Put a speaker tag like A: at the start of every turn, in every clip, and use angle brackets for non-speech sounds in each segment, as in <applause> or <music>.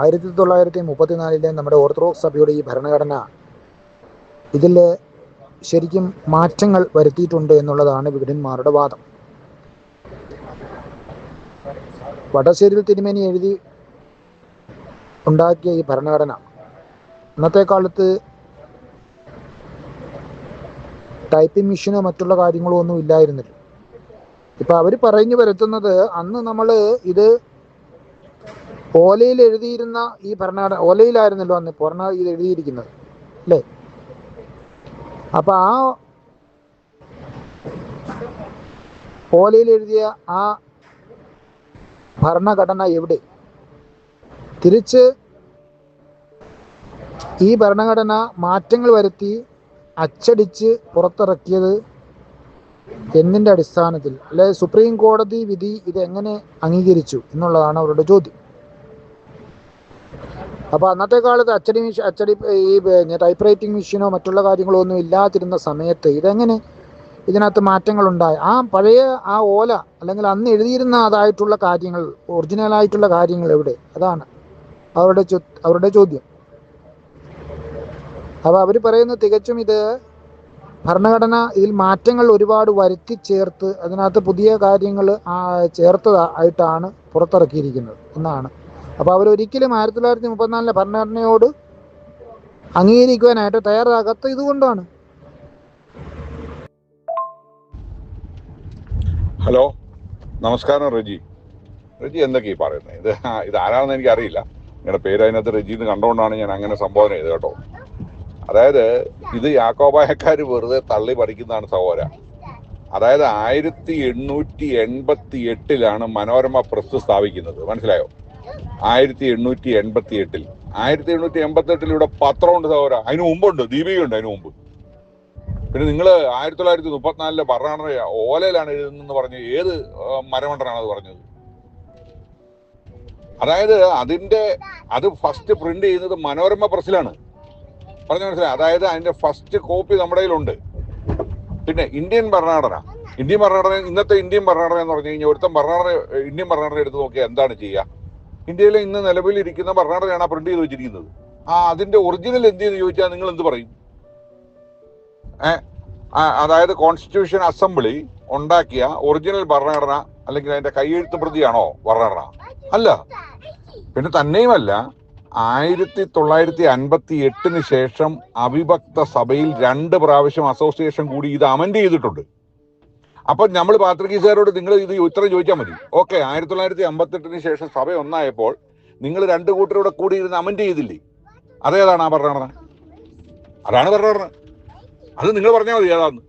A: ആയിരത്തി തൊള്ളായിരത്തി മുപ്പത്തിനാലിലെ നമ്മുടെ ഓർത്തഡോക്സ് സഭയുടെ ഈ ഭരണഘടന ഇതിൽ ശരിക്കും മാറ്റങ്ങൾ വരുത്തിയിട്ടുണ്ട് എന്നുള്ളതാണ് വിഘടന്മാരുടെ വാദം. വടശ്ശേരിയിൽ തിരുമേനി എഴുതി ഉണ്ടാക്കിയ ഈ ഭരണഘടന അന്നത്തെ കാലത്ത് ടൈപ്പിംഗ് മെഷീനോ മറ്റുള്ള കാര്യങ്ങളോ ഒന്നും ഇല്ലായിരുന്നില്ല. ഇപ്പൊ അവർ പറഞ്ഞു വരുത്തുന്നത് അന്ന് നമ്മൾ ഇത് ഓലയിൽ എഴുതിയിരുന്ന ഈ ഭരണഘടന ഓലയിലായിരുന്നല്ലോ അന്ന് ഇത് എഴുതിയിരിക്കുന്നത് അല്ലേ? അപ്പൊ ആ ഓലയിൽ എഴുതിയ ആ ഭരണഘടന എവിടെ? തിരിച്ച് ഈ ഭരണഘടന മാറ്റങ്ങൾ വരുത്തി അച്ചടിച്ച് പുറത്തിറക്കിയത് എന്നിന്റെ അടിസ്ഥാനത്തിൽ? അല്ലെ സുപ്രീം കോടതി വിധി ഇത് എങ്ങനെ അംഗീകരിച്ചു എന്നുള്ളതാണ് അവരുടെ ചോദ്യം. അപ്പൊ അന്നത്തെ കാലത്ത് അച്ചടി മെഷീൻ അച്ചടി ഈ ടൈപ്പ് റൈറ്റിംഗ് മെഷീനോ മറ്റുള്ള കാര്യങ്ങളോ ഒന്നും ഇല്ലാതിരുന്ന സമയത്ത് ഇതെങ്ങനെ ഇതിനകത്ത് മാറ്റങ്ങൾ ഉണ്ടായി ആ പഴയ ആ ഓല അല്ലെങ്കിൽ അന്ന് എഴുതിയിരുന്ന അതായിട്ടുള്ള കാര്യങ്ങൾ ഒറിജിനൽ ആയിട്ടുള്ള കാര്യങ്ങൾ എവിടെ? അതാണ് അവരുടെ അവരുടെ ചോദ്യം. അപ്പോൾ അവർ പറയുന്നത് തികച്ചും ഇത് ഭരണഘടന ഇതിൽ മാറ്റങ്ങൾ ഒരുപാട് വരുത്തി ചേർത്ത് അതിനകത്ത് പുതിയ കാര്യങ്ങൾ ചേർത്തതായിട്ടാണ് പുറത്തിറക്കിയിരിക്കുന്നത് എന്നാണ്. അപ്പോൾ അവരൊരിക്കലും ആയിരത്തി തൊള്ളായിരത്തി മുപ്പത്തിനാലിലെ ഭരണഘടനയോട് അംഗീകരിക്കുവാനായിട്ട് തയ്യാറാകാത്ത ഇതുകൊണ്ടാണ്.
B: ഹലോ നമസ്കാരം റജി. റജി എന്തൊക്കെയാ പറയുന്നത് ഇത് ഇത് ആരാണെന്ന് എനിക്ക് അറിയില്ല നിങ്ങളുടെ പേര് അതിനകത്ത് റജി എന്ന് കണ്ടുകൊണ്ടാണ് ഞാൻ അങ്ങനെ സംബോധന ചെയ്തത് കേട്ടോ. അതായത് ഇത് യാക്കോബായക്കാർ വെറുതെ തള്ളി പറിക്കുന്നതാണ് സഹോദര. അതായത് ആയിരത്തി എണ്ണൂറ്റി എൺപത്തി എട്ടിലാണ് മനോരമ പ്രസ് സ്ഥാപിക്കുന്നത്. മനസ്സിലായോ? ആയിരത്തി എണ്ണൂറ്റി എൺപത്തി എട്ടിൽ ആയിരത്തി എണ്ണൂറ്റി എൺപത്തി എട്ടിൽ ഇവിടെ പത്രമുണ്ട് സഹോദര. അതിന് മുമ്പുണ്ട് ദീപികയുണ്ട് അതിന് മുമ്പ്. പിന്നെ നിങ്ങൾ ആയിരത്തി തൊള്ളായിരത്തി മുപ്പത്തിനാലിലെ ഭരണഘടന ഓലയിലാണ് എഴുതുന്നെന്ന് പറഞ്ഞ് ഏത് മരമണ്ടനാണ് അത് പറഞ്ഞത്? അതായത് അതിന്റെ അത് ഫസ്റ്റ് പ്രിന്റ് ചെയ്യുന്നത് മനോരമ പ്രസിലാണ്. പറഞ്ഞു മനസ്സിലായി? അതായത് അതിന്റെ ഫസ്റ്റ് കോപ്പി നമ്മുടെ കയ്യിലുണ്ട്. പിന്നെ ഇന്ത്യൻ ഭരണഘടന ഇന്ത്യൻ ഭരണഘടന ഇന്നത്തെ ഇന്ത്യൻ ഭരണഘടന എന്ന് പറഞ്ഞു കഴിഞ്ഞാൽ ഒരുത്തം ഭരണഘടന ഇന്ത്യൻ ഭരണഘടന എടുത്ത് നോക്കിയാൽ എന്താണ് ചെയ്യുക? ഇന്ത്യയിലെ ഇന്ന് നിലവിലിരിക്കുന്ന ഭരണഘടനയാണ് ആ പ്രിന്റ് ചെയ്ത് വെച്ചിരിക്കുന്നത്. ആ അതിന്റെ ഒറിജിനൽ എന്ത് ചെയ്ത് ചോദിച്ചാൽ നിങ്ങൾ എന്ത് പറയും? അതായത് കോൺസ്റ്റിറ്റ്യൂഷൻ അസംബ്ലി ഉണ്ടാക്കിയ ഒറിജിനൽ ഭരണഘടന അല്ലെങ്കിൽ അതിന്റെ കൈയെഴുത്ത് പ്രതിയാണോ ഭരണഘടന? അല്ല. പിന്നെ തന്നെയുമല്ല ആയിരത്തി തൊള്ളായിരത്തി അൻപത്തി എട്ടിന് ശേഷം അവിഭക്ത സഭയിൽ രണ്ട് പ്രാവശ്യം അസോസിയേഷൻ കൂടി ഇത് അമെൻഡ് ചെയ്തിട്ടുണ്ട്. അപ്പൊ നമ്മൾ പാത്രികീസുകാരോട് നിങ്ങൾ ഇത് ഉത്തരം ചോദിച്ചാൽ മതി. ഓക്കെ ആയിരത്തി തൊള്ളായിരത്തി അമ്പത്തെട്ടിന് ശേഷം സഭ ഒന്നായപ്പോൾ നിങ്ങൾ രണ്ട് കൂട്ടരോടെ കൂടി ഇരുന്ന് അമെൻഡ് ചെയ്തില്ലേ? അതേതാണ് ആ ഭരണഘടന അതാണ് ഭരണഘടന അത് നിങ്ങൾ പറഞ്ഞാൽ മതി ഏതാന്ന്.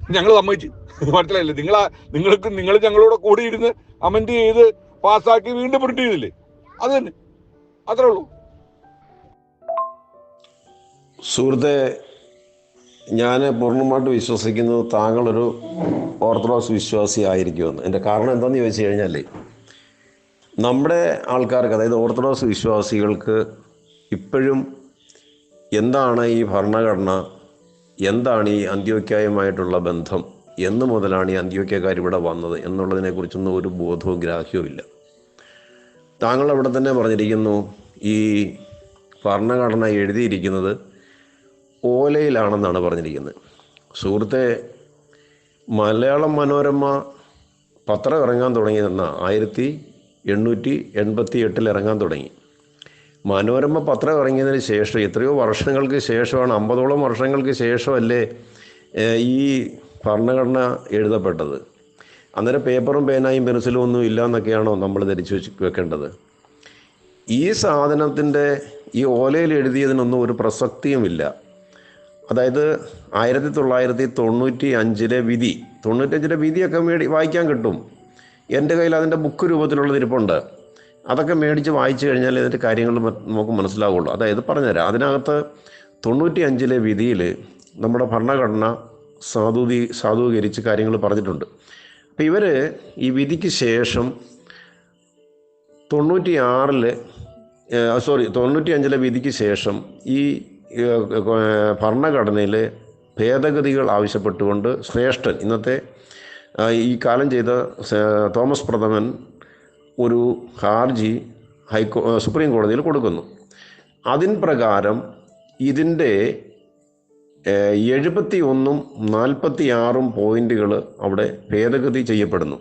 B: ഞങ്ങൾ സമ്മതിച്ചു. <laughs> മനസ്സിലായില്ലേ? നിങ്ങൾ നിങ്ങൾക്ക് നിങ്ങൾ ഞങ്ങളോട് കൂടി ഇരുന്ന് അമെൻഡ് ചെയ്ത് പാസ്സാക്കി വീണ്ടും പ്രിന്റ് ചെയ്തില്ലേ? അത് തന്നെ. അത്രേ ഉള്ളൂ.
C: സുഹൃത്തെ ഞാൻ പൂർണമായിട്ട് വിശ്വസിക്കുന്നത് താങ്കളൊരു ഓർത്തഡോക്സ് വിശ്വാസി ആയിരിക്കുമെന്ന് എന്റെ കാരണം എന്താണെന്ന് ചോദിച്ചു കഴിഞ്ഞാൽ നമ്മുടെ ആൾക്കാർക്ക് അതായത് ഓർത്തഡോക്സ് വിശ്വാസികൾക്ക് ഇപ്പോഴും എന്താണ് ഈ ഭരണഘടന എന്താണ് ഈ അന്ത്യോക്യായുമായിട്ടുള്ള ബന്ധം എന്ന് മുതലാണ് ഈ അന്ത്യോക്യക്കാർ ഇവിടെ വന്നത് എന്നുള്ളതിനെക്കുറിച്ചൊന്നും ഒരു ബോധവും ഗ്രാഹ്യവും ഇല്ല. താങ്കൾ അവിടെ തന്നെ പറഞ്ഞിരിക്കുന്നു ഈ ഭരണഘടന എഴുതിയിരിക്കുന്നത് ഓലയിലാണെന്നാണ് പറഞ്ഞിരിക്കുന്നത്. സുഹൃത്തെ മലയാളം മനോരമ പത്രം ഇറങ്ങാൻ തുടങ്ങിയെന്ന ആയിരത്തി എണ്ണൂറ്റി എൺപത്തി എട്ടിൽ ഇറങ്ങാൻ തുടങ്ങി. മനോരമ പത്രം ഇറങ്ങിയതിന് ശേഷം എത്രയോ വർഷങ്ങൾക്ക് ശേഷമാണ് അമ്പതോളം വർഷങ്ങൾക്ക് ശേഷമല്ലേ ഈ ഭരണഘടന എഴുതപ്പെട്ടത്. അന്നേരം പേപ്പറും പേനായും പെൻസിലും ഒന്നും ഇല്ല എന്നൊക്കെയാണോ നമ്മൾ ധരിച്ചു വെച്ച് വെക്കേണ്ടത്? ഈ സാധനത്തിന്റെ ഈ ഓലയിൽ എഴുതിയതിനൊന്നും ഒരു പ്രസക്തിയുമില്ല. അതായത് ആയിരത്തി തൊള്ളായിരത്തി തൊണ്ണൂറ്റി അഞ്ചിലെ വിധി തൊണ്ണൂറ്റഞ്ചിലെ വിധിയൊക്കെ മേടി വായിക്കാൻ കിട്ടും. എന്റെ കയ്യിൽ അതിന്റെ ബുക്ക് രൂപത്തിലുള്ള ഇരിപ്പുണ്ട്. അതൊക്കെ മേടിച്ച് വായിച്ചു കഴിഞ്ഞാൽ ഇതിന്റെ കാര്യങ്ങൾ നമുക്ക് മനസ്സിലാവുള്ളൂ. അതായത് പറഞ്ഞുതരാം. അതിനകത്ത് തൊണ്ണൂറ്റി അഞ്ചിലെ വിധിയിൽ നമ്മുടെ ഭരണഘടന സാധൂതി സാധൂകരിച്ച് കാര്യങ്ങൾ പറഞ്ഞിട്ടുണ്ട്. അപ്പോൾ ഇവർ ഈ വിധിക്ക് ശേഷം തൊണ്ണൂറ്റി ആറിൽ സോറി തൊണ്ണൂറ്റി അഞ്ചിലെ വിധിക്ക് ശേഷം ഈ ഭരണഘടനയിൽ ഭേദഗതികൾ ആവശ്യപ്പെട്ടുകൊണ്ട് ശ്രേഷ്ഠൻ ഇന്നത്തെ ഈ കാലം ചെയ്ത തോമസ് പ്രഥമൻ ഒരു ഹാർജി ഹൈക്കോ സുപ്രീം കോടതിയിൽ കൊടുക്കുന്നു. അതിൻ പ്രകാരം ഇതിന്റെ എഴുപത്തി ഒന്നും നാൽപ്പത്തി ആറും പോയിന്റുകൾ അവിടെ ഭേദഗതി ചെയ്യപ്പെടുന്നു.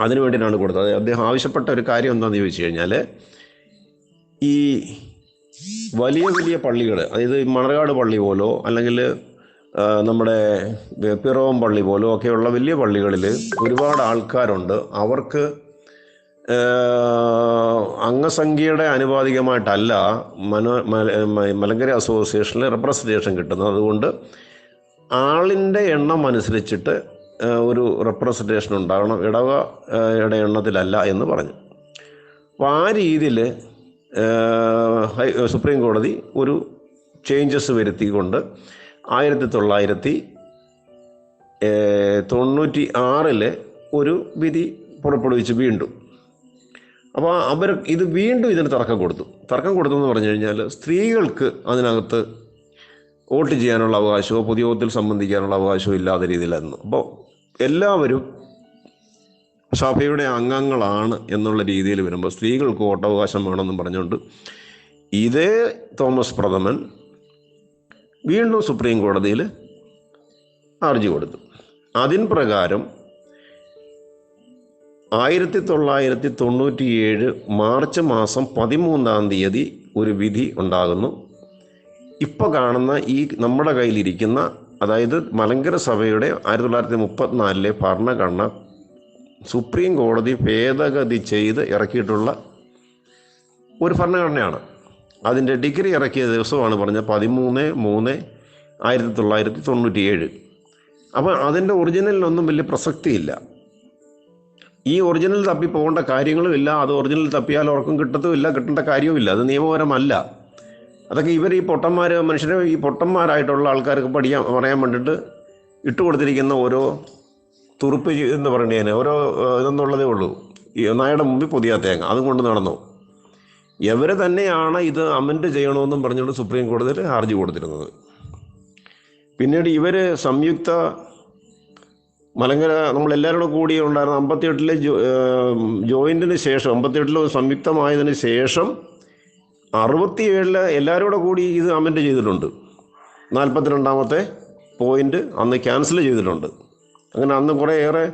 C: അതിനു വേണ്ടിയിട്ടാണ് കൊടുത്തത്. അദ്ദേഹം ആവശ്യപ്പെട്ട ഒരു കാര്യം എന്താണെന്ന് ചോദിച്ചു കഴിഞ്ഞാൽ ഈ വലിയ വലിയ പള്ളികൾ അതായത് മണർകാട് പള്ളി പോലോ അല്ലെങ്കിൽ നമ്മുടെ പിറവം പള്ളി പോലോ ഒക്കെയുള്ള വലിയ പള്ളികളിൽ ഒരുപാട് ആൾക്കാരുണ്ട്. അവർക്ക് അംഗസംഖ്യയുടെ അനുപാതികമായിട്ടല്ല മനോ മല- മലങ്കര അസോസിയേഷനിൽ റെപ്രസെന്റേഷൻ കിട്ടുന്നത്. അതുകൊണ്ട് ആളിന്റെ എണ്ണം അനുസരിച്ചിട്ട് ഒരു റെപ്രസെന്റേഷൻ ഉണ്ടാകണം. ഇടവയുടെ എണ്ണത്തിലല്ല എന്ന് പറഞ്ഞു. അപ്പോൾ ആ രീതിയിൽ സുപ്രീം കോടതി ഒരു ചേഞ്ചസ് വരുത്തിക്കൊണ്ട് ആയിരത്തി തൊള്ളായിരത്തി തൊണ്ണൂറ്റി ആറിൽ ഒരു വിധി പുറപ്പെടുവിച്ച് വീണ്ടും. അപ്പോൾ അവർ ഇത് വീണ്ടും ഇതിന് തർക്കം കൊടുത്തു. തർക്കം കൊടുത്തു എന്ന് പറഞ്ഞു കഴിഞ്ഞാൽ സ്ത്രീകൾക്ക് അതിനകത്ത് വോട്ട് ചെയ്യാനുള്ള അവകാശമോ പൊതുയോഗത്തിൽ സംബന്ധിക്കാനുള്ള അവകാശമോ ഇല്ലാത്ത രീതിയിലായിരുന്നു. അപ്പോൾ എല്ലാവരും സഭയുടെ അംഗങ്ങളാണ് എന്നുള്ള രീതിയിൽ വരുമ്പോൾ സ്ത്രീകൾക്ക് വോട്ടവകാശം വേണമെന്നും പറഞ്ഞുകൊണ്ട് ഇതേ തോമസ് പ്രഥമൻ വീണ്ടും സുപ്രീം കോടതിയിൽ ഹർജി കൊടുത്തു. അതിൻ പ്രകാരം ആയിരത്തി തൊള്ളായിരത്തി തൊണ്ണൂറ്റിയേഴ് മാർച്ച് മാസം പതിമൂന്നാം തീയതി ഒരു വിധി ഉണ്ടാകുന്നു. ഇപ്പോൾ കാണുന്ന ഈ നമ്മുടെ കയ്യിലിരിക്കുന്ന അതായത് മലങ്കര സഭയുടെ ആയിരത്തി തൊള്ളായിരത്തി മുപ്പത്തിനാലിലെ ഭരണഘടന സുപ്രീം കോടതി ഭേദഗതി ചെയ്ത് ഇറക്കിയിട്ടുള്ള ഒരു ഭരണഘടനയാണ്. അതിന്റെ ഡിഗ്രി ഇറക്കിയ ദിവസമാണ് പറഞ്ഞത് പതിമൂന്ന് മൂന്ന് ആയിരത്തി തൊള്ളായിരത്തി തൊണ്ണൂറ്റിയേഴ് അപ്പോൾ അതിന്റെ ഒറിജിനലിനൊന്നും വലിയ പ്രസക്തിയില്ല. ഈ ഒറിജിനൽ തപ്പി പോകേണ്ട കാര്യങ്ങളും ഇല്ല അത് ഒറിജിനൽ തപ്പിയാൽ ഉറക്കം കിട്ടത്തുമില്ല കിട്ടേണ്ട കാര്യവുമില്ല. അത് നിയമപരമല്ല. അതൊക്കെ ഇവർ ഈ പൊട്ടന്മാർ മനുഷ്യരെ ഈ പൊട്ടന്മാരായിട്ടുള്ള ആൾക്കാർക്ക് പഠിക്കാൻ പറയാൻ വേണ്ടിയിട്ട് ഇട്ടുകൊടുത്തിരിക്കുന്ന ഓരോ തുറുപ്പ് എന്ന് പറഞ്ഞതിന് ഓരോ ഇതെന്നുള്ളതേ ഉള്ളൂ. ഈ നായുടെ മുമ്പിൽ പുതിയ തേങ്ങ. അതും കൊണ്ട് നടന്നു. ഇവർ തന്നെയാണ് ഇത് അമെൻഡ് ചെയ്യണമെന്നും പറഞ്ഞുകൊണ്ട് സുപ്രീം കോടതിയിൽ ഹർജി കൊടുത്തിരുന്നത്. പിന്നീട് ഇവർ സംയുക്ത മലങ്കര നമ്മളെല്ലാവരും കൂടെ കൂടി ഉണ്ടായിരുന്ന അമ്പത്തിയെട്ടിലെ ജോയിന്റിന് ശേഷം അമ്പത്തിയെട്ടിലെ സംയുക്തമായതിന് ശേഷം അറുപത്തിയേഴിൽ എല്ലാവരും കൂടെ കൂടി ഇത് അമെൻഡ് ചെയ്തിട്ടുണ്ട്. നാൽപ്പത്തിരണ്ടാമത്തെ പോയിന്റ് അന്ന് ക്യാൻസൽ ചെയ്തിട്ടുണ്ട്. അങ്ങനെ അന്ന് കുറേ ഏറെ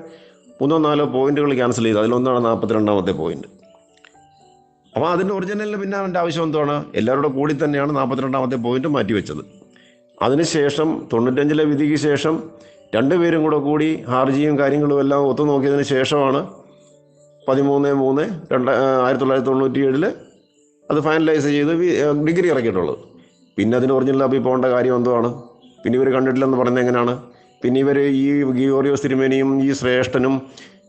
C: മൂന്നോ നാലോ പോയിന്റുകൾ ക്യാൻസൽ ചെയ്തു. അതിലൊന്നാണ് നാൽപ്പത്തിരണ്ടാമത്തെ പോയിന്റ്. അപ്പോൾ അതിന്റെ ഒറിജിനലിന് പിന്നെ അതിന്റെ ആവശ്യം എന്താണ് എല്ലാവരുടെ കൂടി തന്നെയാണ് നാൽപ്പത്തിരണ്ടാമത്തെ പോയിന്റ് മാറ്റിവെച്ചത്. അതിനുശേഷം തൊണ്ണൂറ്റഞ്ചിലെ വിധിക്ക് ശേഷം രണ്ടുപേരും കൂടെ കൂടി ഹാർജിയും കാര്യങ്ങളും എല്ലാം ഒത്തു നോക്കിയതിന് ശേഷമാണ് പതിമൂന്ന് മൂന്ന് രണ്ട് ആയിരത്തി തൊള്ളായിരത്തി തൊണ്ണൂറ്റി ഏഴിൽ അത് ഫൈനലൈസ് ചെയ്ത് ഡിഗ്രി ഇറക്കിയിട്ടുള്ളത്. പിന്നെ അതിന് ഒറിജിനൽ അപ്പോൾ പോകേണ്ട കാര്യം എന്തുവാണ്? പിന്നെ ഇവർ കണ്ടിട്ടില്ലെന്ന് പറയുന്നത് എങ്ങനെയാണ്? പിന്നെ ഇവർ ഈ ഗിയോറിയോസ് തിരുമേനിയും ഈ ശ്രേഷ്ഠനും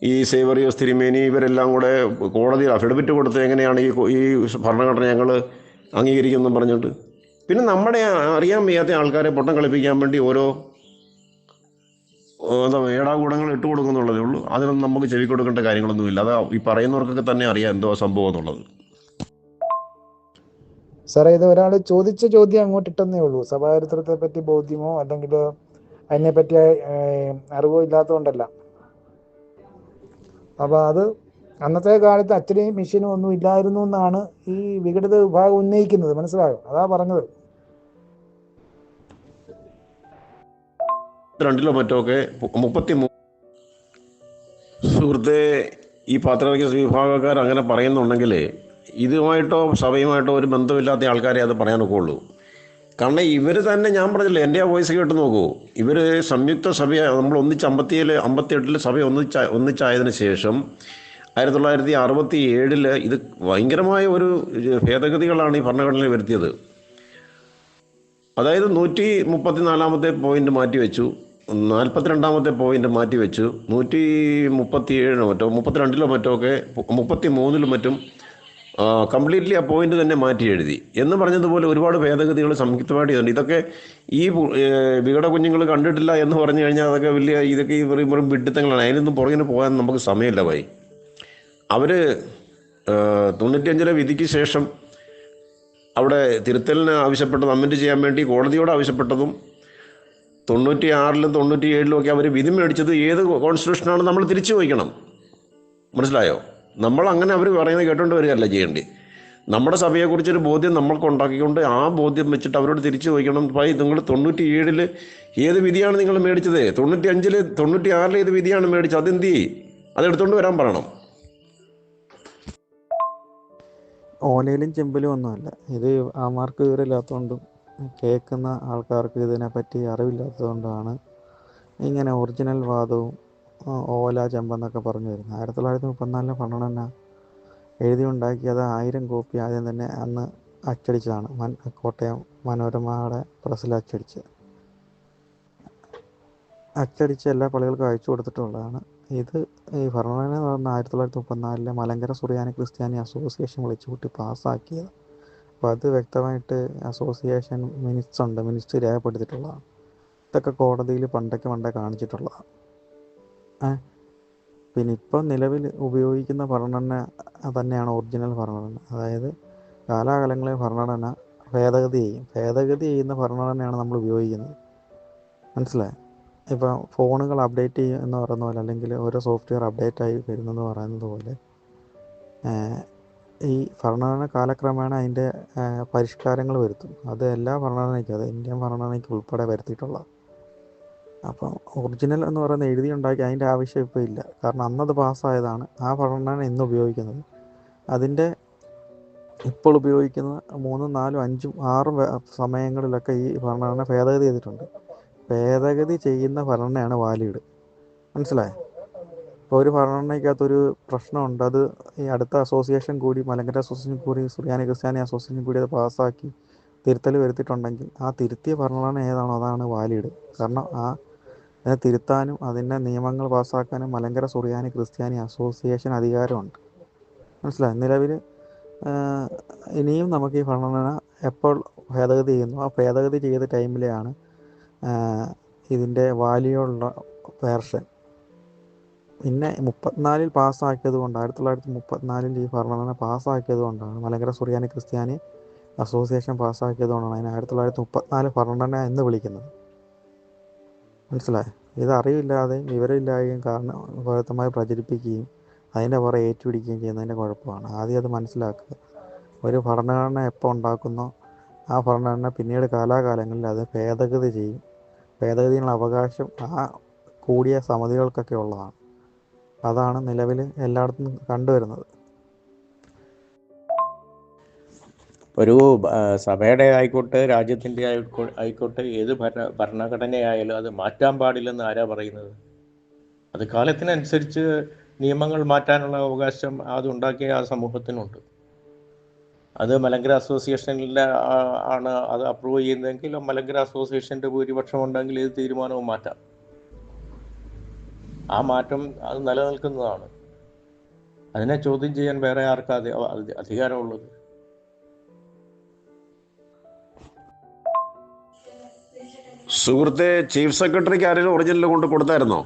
C: ഈ സേവറിയോസ് തിരുമേനി ഇവരെല്ലാം കൂടെ കോടതിയിൽ അഫിഡവിറ്റ് കൊടുത്ത് എങ്ങനെയാണ് ഈ ഈ ഭരണഘടന ഞങ്ങൾ അംഗീകരിക്കുന്നു പറഞ്ഞിട്ട്. പിന്നെ നമ്മുടെ അറിയാൻ വയ്യാത്ത ആൾക്കാരെ പൊട്ടം കളിപ്പിക്കാൻ വേണ്ടി ഓരോ എന്താ ഏടാകൂടങ്ങൾ ഇട്ട് കൊടുക്കുന്നുള്ളതേ ഉള്ളൂ. അതിനൊന്നും നമുക്ക് ചെവി കൊടുക്കേണ്ട കാര്യങ്ങളൊന്നുമില്ല. അത് ഈ പറയുന്നവർക്കൊക്കെ തന്നെ അറിയാം എന്തോ സംഭവം എന്നുള്ളത്.
A: സാറേ ഇത് ഒരാൾ ചോദിച്ച ചോദ്യം അങ്ങോട്ട് ഇട്ടെന്നേ ഉള്ളൂ. സഭാചരിത്രത്തെ പറ്റി ബോധ്യമോ അല്ലെങ്കിൽ അതിനെപ്പറ്റി അറിവോ ഇല്ലാത്തതുകൊണ്ടല്ല. അപ്പോൾ അത് അന്നത്തെ കാലത്ത് അച്ഛനെയും മെഷീനും ഒന്നും ഇല്ലായിരുന്നു എന്നാണ് ഈ വിഘടിത വിഭാഗം ഉന്നയിക്കുന്നത്. മനസ്സിലാകും അതാ പറഞ്ഞത്.
C: രണ്ടിലോ മറ്റോ ഒക്കെ മുപ്പത്തി സുഹൃത്തെ ഈ പത്രവിക വിഭാഗക്കാർ അങ്ങനെ പറയുന്നുണ്ടെങ്കിൽ ഇതുമായിട്ടോ സഭയുമായിട്ടോ ഒരു ബന്ധമില്ലാത്ത ആൾക്കാരെ അത് പറയാനൊക്കെ ഉള്ളൂ. കാരണം ഇവർ തന്നെ ഞാൻ പറഞ്ഞില്ലേ എന്റെ ആ വോയിസ് കേട്ട് നോക്കൂ. ഇവർ സംയുക്ത സഭ നമ്മൾ ഒന്നിച്ച് അമ്പത്തിയേഴ് അമ്പത്തിയെട്ടിൽ സഭ ഒന്നിച്ച ഒന്നിച്ചായതിനു ശേഷം ആയിരത്തി തൊള്ളായിരത്തി അറുപത്തി ഏഴിൽ ഇത് ഭയങ്കരമായ ഒരു ഭേദഗതികളാണ് ഈ ഭരണഘടനയിൽ വരുത്തിയത്. അതായത് നൂറ്റി മുപ്പത്തിനാലാമത്തെ പോയിന്റ് മാറ്റിവെച്ചു നാൽപ്പത്തിരണ്ടാമത്തെ പോയിന്റ് മാറ്റിവെച്ചു നൂറ്റി മുപ്പത്തി ഏഴിനോ മറ്റോ മുപ്പത്തിരണ്ടിലോ മറ്റോ ഒക്കെ മുപ്പത്തി മൂന്നിലും മറ്റും കംപ്ലീറ്റ്ലി ആ പോയിന്റ് തന്നെ മാറ്റി എഴുതി. എന്ന് പറഞ്ഞതുപോലെ ഒരുപാട് ഭേദഗതികൾ സംയുക്തമായിട്ട് ചെയ്തിട്ടുണ്ട് ഇതൊക്കെ ഈ വിഘട കുഞ്ഞുങ്ങൾ കണ്ടിട്ടില്ല എന്ന് പറഞ്ഞു കഴിഞ്ഞാൽ അതൊക്കെ വലിയ ഇതൊക്കെ ഈ വെറും വിഡിത്തങ്ങളാണ് അതിനൊന്നും പുറകിന് പോകാൻ നമുക്ക് സമയമില്ല ഭായി. അവർ തൊണ്ണൂറ്റിയഞ്ചിലെ വിധിക്ക് ശേഷം അവിടെ തിരുത്തലിന് ആവശ്യപ്പെട്ടത് അമെൻഡ് ചെയ്യാൻ വേണ്ടി കോടതിയോട് ആവശ്യപ്പെട്ടതും തൊണ്ണൂറ്റി ആറിലും തൊണ്ണൂറ്റി ഏഴിലും ഒക്കെ അവർ വിധി മേടിച്ചത് ഏത് കോൺസ്റ്റിറ്റ്യൂഷനാണ് നമ്മൾ തിരിച്ചു വയ്ക്കണം മനസ്സിലായോ? നമ്മൾ അങ്ങനെ അവർ പറയുന്നത് കേട്ടോണ്ട് വരികയല്ല ചെയ്യേണ്ടി. നമ്മുടെ സഭയെക്കുറിച്ചൊരു ബോധ്യം നമ്മൾക്ക് ഉണ്ടാക്കിക്കൊണ്ട് ആ ബോധ്യം വെച്ചിട്ട് അവരോട് തിരിച്ചു ചോദിക്കണം ഭായി നിങ്ങൾ തൊണ്ണൂറ്റി ഏഴിൽ ഏത് വിധിയാണ് നിങ്ങൾ മേടിച്ചത്? തൊണ്ണൂറ്റി അഞ്ചിൽ തൊണ്ണൂറ്റി ആറിൽ ഏത് വിധിയാണ് മേടിച്ചത്? അതെന്ത്? ചെയ്യും അതെടുത്തോണ്ട് വരാൻ പറയണം.
D: ഓലയിലും ചെമ്പിലും ഒന്നുമല്ല. ഇത് ആ മാർക്ക് വിവരമില്ലാത്തതുകൊണ്ടും കേൾക്കുന്ന ആൾക്കാർക്ക് ഇതിനെപ്പറ്റി അറിവില്ലാത്തതുകൊണ്ടാണ് ഇങ്ങനെ ഒറിജിനൽ വാദവും ഓല ചെമ്പെന്നൊക്കെ പറഞ്ഞു വരുന്നത് ആയിരത്തി തൊള്ളായിരത്തി മുപ്പത്തിനാലിലെ ഭരണഘടന എഴുതി ഉണ്ടാക്കിയത് ആയിരം കോപ്പി ആദ്യം തന്നെ അന്ന് അച്ചടിച്ചതാണ്. മൻ കോട്ടയം മനോരമയുടെ പ്രസ്സിൽ അച്ചടിച്ച് അച്ചടിച്ച് എല്ലാ പള്ളികൾക്കും അയച്ചു കൊടുത്തിട്ടുള്ളതാണ്. ഇത് ഈ ഭരണഘടന എന്ന് പറഞ്ഞാൽ ആയിരത്തി തൊള്ളായിരത്തി മുപ്പത്തിനാലിലെ മലങ്കര സുറിയാനി ക്രിസ്ത്യാനി അസോസിയേഷൻ വിളിച്ചു കൂട്ടി പാസ്സാക്കിയത്. അപ്പോൾ അത് വ്യക്തമായിട്ട് അസോസിയേഷൻ മിനിറ്റ്സ് ഉണ്ട് മിനിറ്റ്സ് രേഖപ്പെടുത്തിയിട്ടുള്ളതാണ്. ഇതൊക്കെ കോടതിയിൽ പണ്ടൊക്കെ പണ്ടേ കാണിച്ചിട്ടുള്ളതാണ്. പിന്നെ ഇപ്പോൾ നിലവിൽ ഉപയോഗിക്കുന്ന ഭരണഘടന തന്നെയാണ് ഒറിജിനൽ ഭരണഘടന. അതായത് കാലാകാലങ്ങളിൽ ഭരണഘടന ഭേദഗതി ചെയ്യും. ഭേദഗതി ചെയ്യുന്ന ഭരണഘടനയാണ് നമ്മൾ ഉപയോഗിക്കുന്നത്. മനസ്സിലായോ? ഇപ്പോൾ ഫോണുകൾ അപ്ഡേറ്റ് ചെയ്യും എന്ന് പറയുന്ന പോലെ അല്ലെങ്കിൽ ഓരോ സോഫ്റ്റ്വെയർ അപ്ഡേറ്റ് ആയി വരുന്നെന്ന് പറയുന്നത് പോലെ ഈ ഭരണഘടന കാലക്രമേണ അതിന്റെ പരിഷ്കാരങ്ങൾ വരുത്തും. അത് എല്ലാ ഭരണഘടനയ്ക്കും അത് ഇന്ത്യൻ ഭരണഘടനയ്ക്ക് ഉൾപ്പെടെ വരുത്തിയിട്ടുള്ള അപ്പം ഒറിജിനൽ എന്ന് പറയുന്ന എഴുതി ഉണ്ടാക്കി അതിന്റെ ആവശ്യം ഇപ്പോൾ ഇല്ല. കാരണം അന്നത് പാസ്സായതാണ്. ആ പഠനമാണ് ഇന്ന് ഉപയോഗിക്കുന്നത്. അതിന്റെ ഇപ്പോൾ ഉപയോഗിക്കുന്ന മൂന്നും നാലും അഞ്ചും ആറും സമയങ്ങളിലൊക്കെ ഈ ഭരണഘടന ഭേദഗതി ചെയ്തിട്ടുണ്ട്. ഭേദഗതി ചെയ്യുന്ന ഭരണയാണ് വാലിഡ്. മനസ്സിലായോ? ഇപ്പോൾ ഒരു ഭരണഘടനയ്ക്കകത്തൊരു പ്രശ്നമുണ്ട്. അത് ഈ അടുത്ത അസോസിയേഷൻ കൂടി മലങ്കര അസോസിയേഷൻ കൂടി സുറിയാനി ക്രിസ്ത്യാനി അസോസിയേഷൻ കൂടി അത് പാസ്സാക്കി തിരുത്തൽ വരുത്തിയിട്ടുണ്ടെങ്കിൽ ആ തിരുത്തിയ ഭരണഘടന ഏതാണോ അതാണ് വാലിഡ്. കാരണം ആ അതിനെ തിരുത്താനും അതിന്റെ നിയമങ്ങൾ പാസ്സാക്കാനും മലങ്കര സുറിയാനി ക്രിസ്ത്യാനി അസോസിയേഷൻ അധികാരമുണ്ട്. മനസ്സിലായി? നിലവിൽ ഇനിയും നമുക്ക് ഈ ഭരണഘടന എപ്പോൾ ഭേദഗതി ചെയ്യുന്നു? ആ ഭേദഗതി ചെയ്ത ടൈമിലെയാണ് ഇതിന്റെ വാല്യുള്ള വേർഷൻ. പിന്നെ മുപ്പത്തിനാലിൽ പാസ്സാക്കിയത് കൊണ്ട് ആയിരത്തി തൊള്ളായിരത്തി മുപ്പത്തിനാലിൽ ഈ ഭരണഘടന പാസ്സാക്കിയത് കൊണ്ടാണ് മലങ്കര സുറിയാനി ക്രിസ്ത്യാനി അസോസിയേഷൻ പാസ്സാക്കിയത് കൊണ്ടാണ് അതിനെ ആയിരത്തി തൊള്ളായിരത്തി മുപ്പത്തിനാല് ഭരണഘടന എന്ന് വിളിക്കുന്നത്. മനസ്സിലായോ? ഇത് അറിവില്ലാതെ വിവരമില്ലാതെയും കാരണം വ്യക്തമായി പ്രചരിപ്പിക്കുകയും അതിന്റെ പുറകെ ഏറ്റുപിടിക്കുകയും ചെയ്യുന്നതിന്റെ കുഴപ്പമാണ്. ആദ്യം അത് മനസ്സിലാക്കുക. ഒരു ഭരണഘടന എപ്പോൾ ഉണ്ടാക്കുന്നോ ആ ഭരണഘടന പിന്നീട് കാലാകാലങ്ങളിൽ അത് ഭേദഗതി ചെയ്യും. ഭേദഗതിയുള്ള അവകാശം ആ കൂടിയ സമിതികൾക്കൊക്കെ ഉള്ളതാണ്. അതാണ് നിലവിൽ എല്ലായിടത്തും കണ്ടുവരുന്നത്.
E: ഒരു സഭയുടെ ആയിക്കോട്ടെ രാജ്യത്തിന്റെ ആയിക്കോ- ആയിക്കോട്ടെ ഏത് ഭരണ ഭരണഘടനയായാലും അത് മാറ്റാൻ പാടില്ലെന്ന് ആരാ പറയുന്നത്? അത് കാലത്തിനനുസരിച്ച് നിയമങ്ങൾ മാറ്റാനുള്ള അവകാശം അത് ഉണ്ടാക്കിയ ആ സമൂഹത്തിനുണ്ട്. അത് മലങ്കര അസോസിയേഷനിലെ ആണ് അത് അപ്രൂവ് ചെയ്യുന്നതെങ്കിൽ മലങ്കര അസോസിയേഷന്റെ ഭൂരിപക്ഷം ഉണ്ടെങ്കിൽ ഏത് തീരുമാനവും മാറ്റാം. ആ മാറ്റം അത് നിലനിൽക്കുന്നതാണ്. അതിനെ ചോദ്യം ചെയ്യാൻ വേറെ ആർക്കാ അധി- അധി- അധികാരമുള്ളത്?
C: സുഹൃത്തെ ചീഫ് സെക്രട്ടറിക്ക് ആരെങ്കിലും ഒറിജിനൽ കൊണ്ട് കൊടുത്തായിരുന്നോ?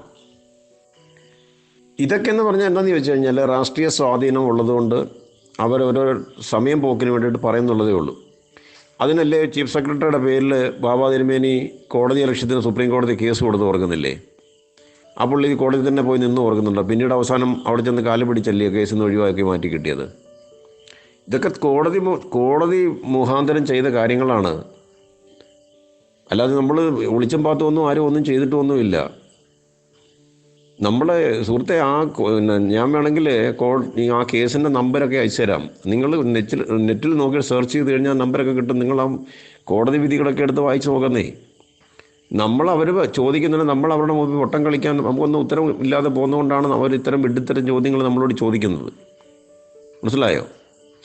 C: ഇതൊക്കെ എന്ന് പറഞ്ഞാൽ എന്താണെന്ന് ചോദിച്ചു കഴിഞ്ഞാൽ രാഷ്ട്രീയ സ്വാധീനം ഉള്ളതുകൊണ്ട് അവരോരോ സമയം പോക്കിന് വേണ്ടിയിട്ട് പറയുന്നുള്ളതേ ഉള്ളൂ. അതിനല്ലേ ചീഫ് സെക്രട്ടറിയുടെ പേരിൽ ബാബാ തിരുമേനി കോടതി ലക്ഷ്യത്തിന് സുപ്രീം കോടതി കേസ് കൊടുത്ത് ഓർക്കുന്നില്ലേ? അപ്പോൾ ഈ കോടതി തന്നെ പോയി നിന്ന് ഓർക്കുന്നുണ്ട്? പിന്നീട് അവസാനം അവിടെ ചെന്ന് കാൽ പിടിച്ചല്ലേ കേസിൽ നിന്ന് ഒഴിവാക്കി മാറ്റി കിട്ടിയത്? ഇതൊക്കെ കോടതി കോടതി മുഖാന്തരം ചെയ്ത കാര്യങ്ങളാണ്. അല്ലാതെ നമ്മൾ ഒളിച്ചും പാത്തൊന്നും ആരും ഒന്നും ചെയ്തിട്ടൊന്നുമില്ല. നമ്മളെ സുഹൃത്തെ ആ ഞാൻ വേണമെങ്കിൽ കോൾ ആ കേസിന്റെ നമ്പരൊക്കെ അയച്ചു തരാം നിങ്ങൾ നെറ്റിൽ നെറ്റിൽ നോക്കി സെർച്ച് ചെയ്ത് കഴിഞ്ഞാൽ നമ്പരൊക്കെ കിട്ടും. നിങ്ങൾ ആ കോടതി വിധികളൊക്കെ എടുത്ത് വായിച്ച് നോക്കുന്നേ. നമ്മൾ അവർ ചോദിക്കുന്നുണ്ട് നമ്മൾ അവരുടെ മുമ്പിൽ വട്ടം കളിക്കാൻ നമുക്കൊന്നും ഉത്തരം ഇല്ലാതെ പോകുന്നതുകൊണ്ടാണ് അവർ ഇത്തരം വിഡിത്തരം ചോദ്യങ്ങൾ നമ്മളോട് ചോദിക്കുന്നത്. മനസ്സിലായോ?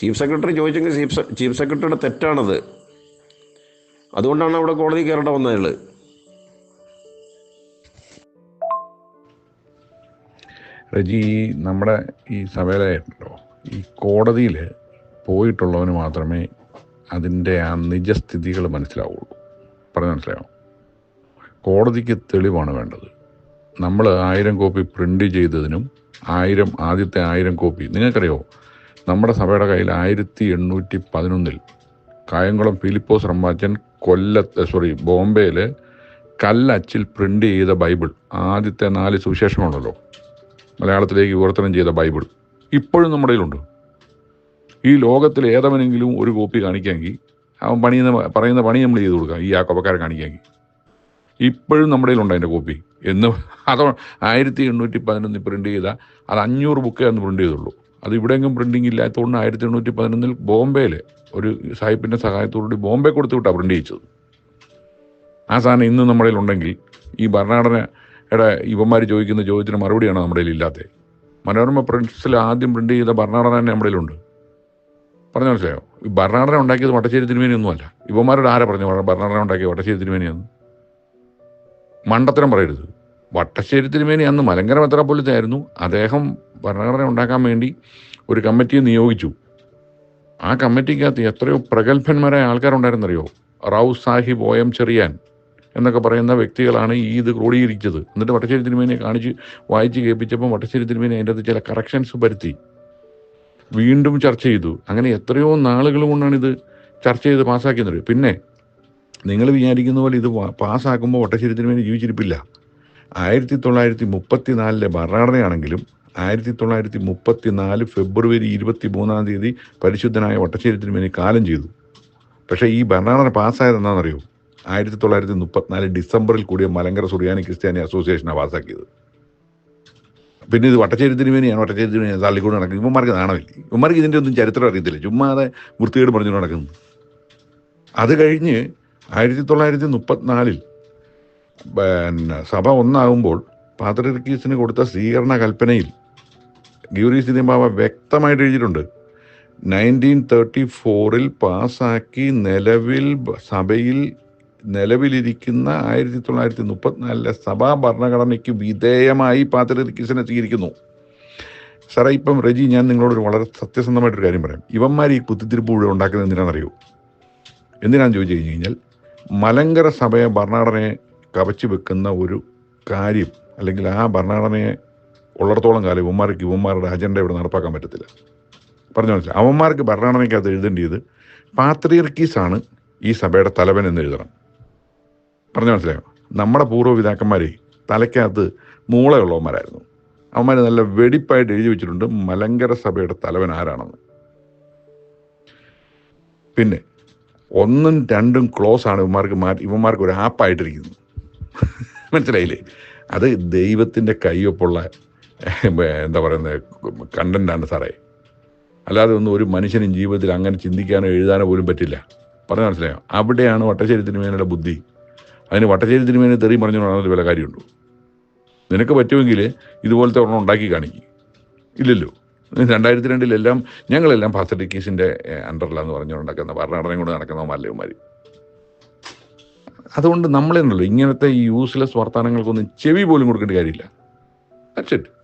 C: ചീഫ് സെക്രട്ടറി ചോദിച്ചെങ്കിൽ ചീഫ് ചീഫ് സെക്രട്ടറിയുടെ തെറ്റാണത്. അതുകൊണ്ടാണ് അവിടെ കോടതി കയറേണ്ട വന്നത്
B: റജി നമ്മുടെ ഈ സഭയിലായിട്ടുണ്ടോ? ഈ കോടതിയിൽ പോയിട്ടുള്ളവന് മാത്രമേ അതിന്റെ ആ നിജസ്ഥിതികൾ മനസ്സിലാവുള്ളൂ. പറഞ്ഞു മനസ്സിലാവും കോടതിക്ക് തെളിവാണ് വേണ്ടത്. നമ്മൾ ആയിരം കോപ്പി പ്രിന്റ് ചെയ്തതിനും ആയിരം ആദ്യത്തെ ആയിരം കോപ്പി. നിങ്ങൾക്കറിയോ? നമ്മുടെ സഭയുടെ കയ്യിൽ ആയിരത്തി എണ്ണൂറ്റി പതിനൊന്നിൽ കായംകുളം ഫിലിപ്പോസ് റമ്മാച്ചൻ കൊല്ലത്ത് സോറി ബോംബെയിൽ കല്ലച്ചിൽ പ്രിന്റ് ചെയ്ത ബൈബിൾ. ആദ്യത്തെ നാല് സുവിശേഷമാണല്ലോ മലയാളത്തിലേക്ക് വിവർത്തനം ചെയ്ത ബൈബിൾ. ഇപ്പോഴും നമ്മുടെ കയ്യിലുണ്ട്. ഈ ലോകത്തിൽ ഏതവനെങ്കിലും ഒരു കോപ്പി കാണിക്കാമെങ്കിൽ അവൻ പണിയുന്ന പറയുന്ന പണി നമ്മൾ ചെയ്ത് കൊടുക്കാം. ഈ ആ കൊപ്പക്കാരെ കാണിക്കാമെങ്കിൽ. ഇപ്പോഴും നമ്മുടെ കയ്യിലുണ്ട് അതിന്റെ കോപ്പി. എന്ന് അത് ആയിരത്തി എണ്ണൂറ്റി പതിനൊന്നിൽ പ്രിന്റ് ചെയ്ത അത് അഞ്ഞൂറ് ബുക്കേ അന്ന് പ്രിന്റ് ചെയ്തുള്ളൂ. അത് ഇവിടെയെങ്കിലും പ്രിന്റിങ് ഇല്ലാത്തതുകൊണ്ട് ആയിരത്തി എണ്ണൂറ്റി പതിനൊന്നിൽ ബോംബെയിൽ ഒരു സാഹിബിന്റെ സഹായത്തോടുകൂടി ബോംബെ കൊടുത്തു വിട്ടാണ് പ്രിന്റ് ചെയ്യിച്ചത് ആ സാധനം ഇന്ന് നമ്മുടെ ഉണ്ടെങ്കിൽ ഈ ഭരണഘടനയുടെ ഇവന്മാർ ചോദിക്കുന്ന ചോദ്യത്തിന് മറുപടിയാണ് നമ്മുടെ ഇല്ലാത്തത് മനോരമ പ്രിൻസിൽ ആദ്യം പ്രിന്റ് ചെയ്ത ഭരണഘടന തന്നെ നമ്മുടെ ഉണ്ട് പറഞ്ഞു മനസ്സിലായോ? ഈ ഭരണഘടന ഉണ്ടാക്കിയത് വട്ടശ്ശേരി തിരുമേനിയൊന്നുമല്ല ഇവന്മാരോട് ആരെ പറഞ്ഞു ഭരണഘടന ഉണ്ടാക്കിയ വട്ടശ്ശേരി തിരുമേനിയെന്ന് മണ്ടത്തരം പറയരുത്. വട്ടശ്ശേരി തിരുമേനി അന്ന് മലങ്കര മെത്രാപ്പൊലിത്ത ആയിരുന്നു. അദ്ദേഹം ഭരണഘടന ഉണ്ടാക്കാൻ വേണ്ടി ഒരു കമ്മിറ്റിയെ നിയോഗിച്ചു. ആ കമ്മിറ്റിക്കകത്ത് എത്രയോ പ്രഗത്ഭന്മാരായ ആൾക്കാരുണ്ടായിരുന്നറിയോ? റാവു സാഹിബ് ഒ എം ചെറിയാൻ എന്നൊക്കെ പറയുന്ന വ്യക്തികളാണ് ഈ ഇത് ക്രോഡീകരിച്ചത്. എന്നിട്ട് വട്ടശ്ശേരി തിരുമേനെ കാണിച്ച് വായിച്ച് കേൾപ്പിച്ചപ്പോൾ വട്ടശ്ശേരി തിരുമേനെ അതിന്റെ അകത്ത് ചില കറക്ഷൻസ് വരുത്തി. വീണ്ടും ചർച്ച ചെയ്തു. അങ്ങനെ എത്രയോ നാളുകൾ കൊണ്ടാണ് ഇത് ചർച്ച ചെയ്ത് പാസ്സാക്കിയത് പിന്നെ നിങ്ങൾ വിചാരിക്കുന്ന പോലെ ഇത് പാസ്സാക്കുമ്പോൾ വട്ടശ്ശേരി തിരുമേനി ജീവിച്ചിരിപ്പില്ല. ആയിരത്തി തൊള്ളായിരത്തി മുപ്പത്തി നാലിലെ ഭരണഘടനയാണെങ്കിലും ആയിരത്തി തൊള്ളായിരത്തി മുപ്പത്തി നാല് ഫെബ്രുവരി ഇരുപത്തി മൂന്നാം തീയതി പരിശുദ്ധനായ വട്ടശ്ശേരി വേണ്ടി കാലം ചെയ്തു. പക്ഷേ ഈ ഭരണഘടന പാസ്സായത് എന്താണെന്നറിയോ? ആയിരത്തി തൊള്ളായിരത്തി മുപ്പത്തിനാല് ഡിസംബറിൽ കൂടിയ മലങ്കര സുറിയാനി ക്രിസ്ത്യാനി അസോസിയേഷനാണ് പാസ്സാക്കിയത്. പിന്നെ ഇത് വട്ടശ്ശേരി തിരുമേനിയാണ് വട്ടശ്ശേരി തിരുമേനി തള്ളിക്കൊണ്ട് നടക്കുന്നത്. ഇവന്മാർക്ക് നാണമില്ല. ഇവന്മാർക്ക് ഇതിന്റെ ഒന്നും ചരിത്രം അറിയത്തില്ല. ചുമ്മാതെ വൃത്തികേട് പറഞ്ഞു നടക്കുന്നു അത് കഴിഞ്ഞ് ആയിരത്തി തൊള്ളായിരത്തി മുപ്പത്തിനാലിൽ പിന്നെ സഭ ഒന്നാകുമ്പോൾ പാത്രക്കീസിന് കൊടുത്ത സ്വീകരണ കൽപ്പനയിൽ ഗൗരീസ് സിനിമാവ വ്യക്തമായിട്ട് എഴുതിയിട്ടുണ്ട്. നയന്റീൻ തേർട്ടി ഫോറിൽ പാസ്സാക്കി നിലവിൽ സഭയിൽ നിലവിലിരിക്കുന്ന ആയിരത്തി തൊള്ളായിരത്തി മുപ്പത്തിനാലിലെ സഭാ ഭരണഘടനയ്ക്ക് വിധേയമായി പാത്രിർക്കീസിനെ സ്വീകരിക്കുന്നു. സാറേ ഇപ്പം റജി ഞാൻ നിങ്ങളോടൊരു വളരെ സത്യസന്ധമായിട്ടൊരു കാര്യം പറയാം. ഇവന്മാർ ഈ കുത്തിത്തിരിപ്പ് മുഴുവൻ ഉണ്ടാക്കുന്നത് എന്തിനാണെന്നറിയോ? എന്തിനാന്ന് ചോദിച്ചു കഴിഞ്ഞ് കഴിഞ്ഞാൽ മലങ്കര സഭയെ ഭരണഘടനയെ കവച്ചു വെക്കുന്ന ഒരു കാര്യം അല്ലെങ്കിൽ ആ ഭരണഘടനയെ ഉള്ളിടത്തോളം കാലം ഇവന്മാർക്ക് ഇവന്മാരുടെ അജണ്ട ഇവിടെ നടപ്പാക്കാൻ പറ്റത്തില്ല. പറഞ്ഞു മനസ്സിലായി? അവന്മാർക്ക് ഭരണഘടനയ്ക്കകത്ത് പാത്രിയർക്കീസ് പാത്രിയർക്കീസാണ് ഈ സഭയുടെ തലവൻ എന്ന് എഴുതണം. പറഞ്ഞു മനസ്സിലായോ? നമ്മുടെ പൂർവപിതാക്കന്മാരെ തലയ്ക്കകത്ത് മൂളയുള്ളവന്മാരായിരുന്നു അവന്മാർ നല്ല വെടിപ്പായിട്ട് എഴുതി വെച്ചിട്ടുണ്ട് മലങ്കര സഭയുടെ തലവൻ ആരാണെന്ന്. പിന്നെ ഒന്നും രണ്ടും ക്ലോസ് ആണ് ഇവന്മാർക്ക് മാറ്റി ഇവന്മാർക്ക് ഒരു ആപ്പായിട്ടിരിക്കുന്നു മനസ്സിലായില്ലേ? അത് ദൈവത്തിന്റെ കയ്യൊപ്പുള്ള ഏഹ്, <laughs> എന്താ പറയുന്നത് കണ്ടന്റാണ് സാറേ. അല്ലാതെ ഒന്നും ഒരു മനുഷ്യനും ജീവിതത്തിൽ അങ്ങനെ ചിന്തിക്കാനോ എഴുതാനോ പോലും പറ്റില്ല. പറഞ്ഞു മനസ്സിലായോ? അവിടെയാണ് വട്ടശ്ശേരി തിരുമേനയുടെ ബുദ്ധി. അതിന് വട്ടശ്ശേരി തെറി പറഞ്ഞു കൊണ്ടാണ് വില കാര്യമുണ്ടോ? നിനക്ക് പറ്റുമെങ്കിൽ ഇതുപോലത്തെ ഒരെണ്ണം ഉണ്ടാക്കി കാണിക്കും. ഇല്ലല്ലോ. രണ്ടായിരത്തി രണ്ടിലെല്ലാം ഞങ്ങളെല്ലാം ഫാസിലിറ്റീസിന്റെ അണ്ടറിലാന്ന് പറഞ്ഞുകൊണ്ടാക്കുന്ന ഭരണഘടനയും കൊണ്ട് നടക്കുന്ന മല്ലവന്മാർ അതുകൊണ്ട് നമ്മളെന്നല്ലോ ഇങ്ങനത്തെ യൂസ്ലെസ് വർത്തമാനങ്ങൾക്കൊന്നും ചെവി പോലും കൊടുക്കേണ്ട കാര്യമില്ല. ഇറ്റ്